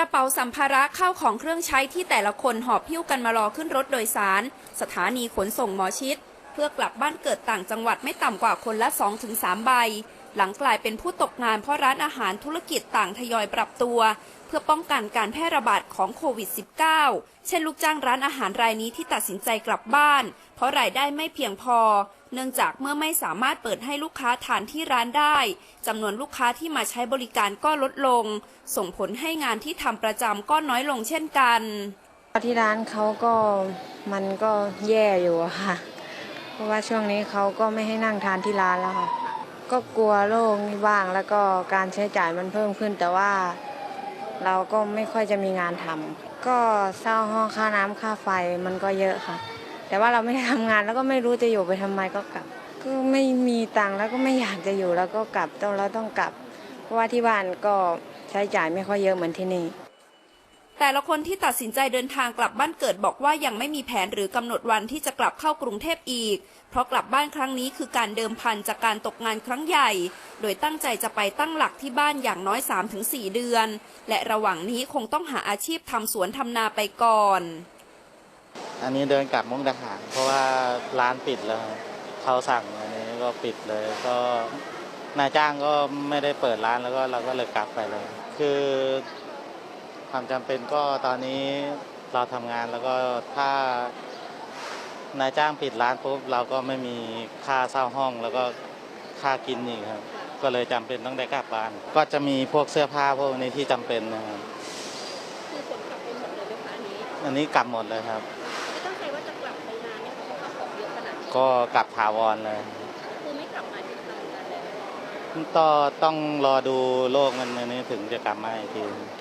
ระเป๋าสัมภาระเข้าของเครื่องใช้ที่แต่ละคนหอบพิ้วกันมารอขึ้นรถโดยสาร สถานีขนส่งหมอชิด เพื่อกลับบ้านเกิดต่างจังหวัดไม่ต่ำกว่าคนละ 2-3 ใบ หลังกลายเป็นผู้ตกงานเพราะร้านอาหารธุรกิจต่างทยอยปรับตัว เพื่อป้องกันการแพร่ระบาดของโควิด -19 เช่นลูกจ้างร้านอาหารรายนี้ที่ตัดสินใจกลับบ้าน เพราะรายได้ไม่เพียงพอ เนื่องจากเมื่อไม่สามารถเปิดให้ลูกค้าทานที่ร้านได้จำนวนลูกค้าที่มาใช้บริการก็ลดลง ส่งผลให้งานที่ทำประจำก็น้อยลงเช่นกันที่ร้านเขาก็มันก็แย่อยู่ค่ะ เพราะว่าช่วงนี้เขาก็ไม่ให้นั่งทานที่ร้านแล้วค่ะ ก็กลัวโรคนี่บ้างแล้วก็การใช้จ่ายมันเพิ่มขึ้น แต่ว่าเราก็ไม่ค่อยจะมีงานทำก็เศร้าห้องค่าน้ำค่าไฟมันก็เยอะค่ะ แต่ว่าเราไม่ได้ทำงานแล้วก็ไม่รู้จะอยู่ไปทำไมก็กลับ ก็ไม่มีตังค์แล้วก็ไม่อยากจะอยู่แล้วก็กลับต้องเราต้องกลับ เพราะว่าที่บ้านก็ใช้จ่ายไม่ค่อยเยอะเหมือนที่นี่ แต่ละคนที่ตัดสินใจเดินทางกลับบ้านเกิดบอกว่ายังไม่มีแผนหรือกำหนดวันที่จะกลับเข้ากรุงเทพอีก เพราะกลับบ้านครั้งนี้คือการเดิมพันจากการตกงานครั้งใหญ่ โดยตั้งใจจะไปตั้งหลักที่บ้านอย่างน้อย 3-4 เดือน และระหว่างนี้คงต้องหาอาชีพทำสวนทำนาไปก่อน อันนี้เดินกลับมุกดาหารเพราะว่าร้านปิดแล้วเขาสั่งอันนี้ก็ปิดเลยก็นายจ้างก็ไม่ได้เปิดร้านแล้วก็เราก็เลยกลับไปเลย คือ ความจำเป็นก็ตอนนี้เราทำงานแล้วก็ถ้านายจ้างปิดร้านปุ๊บเราก็ไม่มีค่าเช่าห้องแล้วก็ค่ากินอีกครับ ก็เลยจำเป็นต้องได้กลับบ้าน ก็จะมีพวกเสื้อผ้าพวกนี้ที่จำเป็นนะครับคือผลกลับไปหมดเลยไหมคะอันนี้อันนี้กลับหมดเลยครับไม่ตั้งใจว่าจะกลับไปนานเนี่ยเพราะว่าของเยอะขนาดนี้ก็กลับถาวรเลยคือไม่กลับมาที่ทำงานเลยก็ต้องรอดูโลกมันอันนี้ถึงจะกลับมาอีกทีห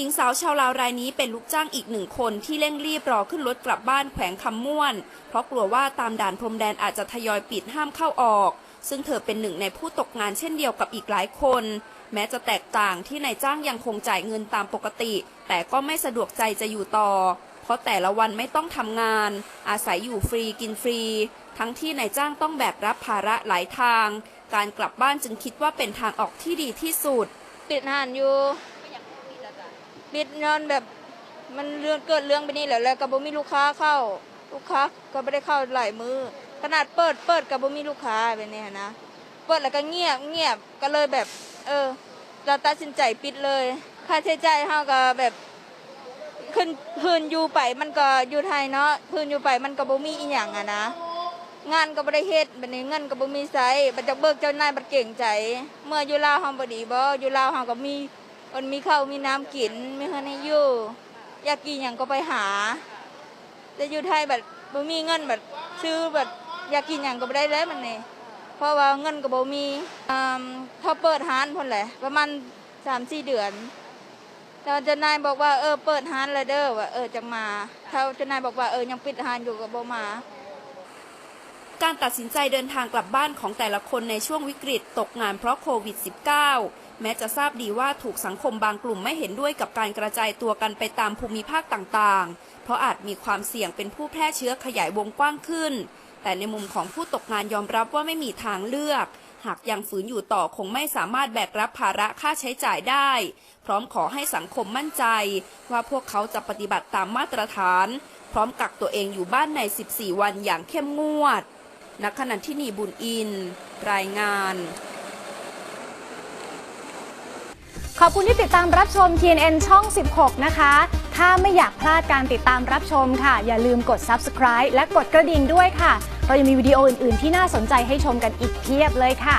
ญิงสาวชาวลาวรายนี้เป็นลูกจ้างอีกหนึ่งคนที่เร่งรีบรอขึ้นรถกลับบ้านแขวงคำม่วน เพราะกลัวว่าตามด่านพรมแดนอาจจะทยอยปิดห้ามเข้าออก ซึ่งเธอเป็นหนึ่งในผู้ตกงานเช่นเดียวกับอีกหลายคน แม้จะแตกต่างที่นายจ้างยังคงจ่ายเงินตามปกติ แต่ก็ไม่สะดวกใจจะอยู่ต่อ เพราะแต่ละวันไม่ต้องทำงาน อาศัยอยู่ฟรีกินฟรี ทั้งที่นายจ้างต้องแบกรับภาระหลายทาง การกลับบ้านจึงคิดว่าเป็นทางออกที่ดีที่สุด ปิดหานอยู่ ปิดเงินแบบมันเรื่องเกิดเรื่องไปนี่แหละแล้วก็บ่มีลูกค้าเข้า ลูกค้าก็ไม่ได้เข้าหลายมือขนาดเปิดเปิดก็บ่มีลูกค้าแบบนี้หั้นนะเปิดแล้วก็เงียบเงียบก็เลยแบบ เออ เราตัดสินใจปิดเลย ค่าใช้จ่ายเฮาก็แบบขึ้นพื้นอยู่ไปมันก็อยู่ไทยเนาะพื้นอยู่ไปมันก็บ่มีอีหยังอะนะงานก็บ่ได้เฮ็ดบัดนี้เงินก็บ่มีใช้บัดจักเบิกเจ้านายบัดเก่งใจ เมื่ออยู่ลาวเฮาบ่ดีบ่อยู่ลาวเฮาก็มี มันมีข้าวมีน้ำกินมีเงินให้อยู่ อยากกินหยังก็ไปหา แต่อยู่ไทยแบัดบ่มีเงินแบัดซื้อแบัดอยากกินหยังก็บ่ได้แล้วมันนี่เพราะว่าเงินก็บ่มีอ่าเปิดร้านพุ่นแหละประมาณ3-4เดือนแต่ว่าเจ้านายบอกว่าเออเปิดร้านแล้วเด้อว่าเออจังมาถ้าเจ้านายบอกว่าเออยังปิดร้านอยู่ก็บ่มา การตัดสินใจเดินทางกลับบ้านของแต่ละคนในช่วงวิกฤตตกงานเพราะโควิด -19 แม้จะทราบดีว่าถูกสังคมบางกลุ่มไม่เห็นด้วยกับการกระจายตัวกันไปตามภูมิภาคต่างๆ เพราะอาจมีความเสี่ยงเป็นผู้แพร่เชื้อขยายวงกว้างขึ้น แต่ในมุมของผู้ตกงานยอมรับว่าไม่มีทางเลือก หากยังฝืนอยู่ต่อคงไม่สามารถแบกรับภาระค่าใช้จ่ายได้ พร้อมขอให้สังคมมั่นใจ ว่าพวกเขาจะปฏิบัติตามมาตรฐานพร้อมกักตัวเองอยู่บ้านใน 14 วันอย่างเข้มงวด นักขันที่นีบุญอิน รายงาน ขอบคุณที่ติดตามรับชม TNN ช่อง 16 นะคะ ถ้าไม่อยากพลาดการติดตามรับชมค่ะ อย่าลืมกด subscribe และกดกระดิ่งด้วยค่ะ เรายังมีวิดีโออื่น ๆ ที่น่าสนใจให้ชมกันอีกเพียบเลยค่ะ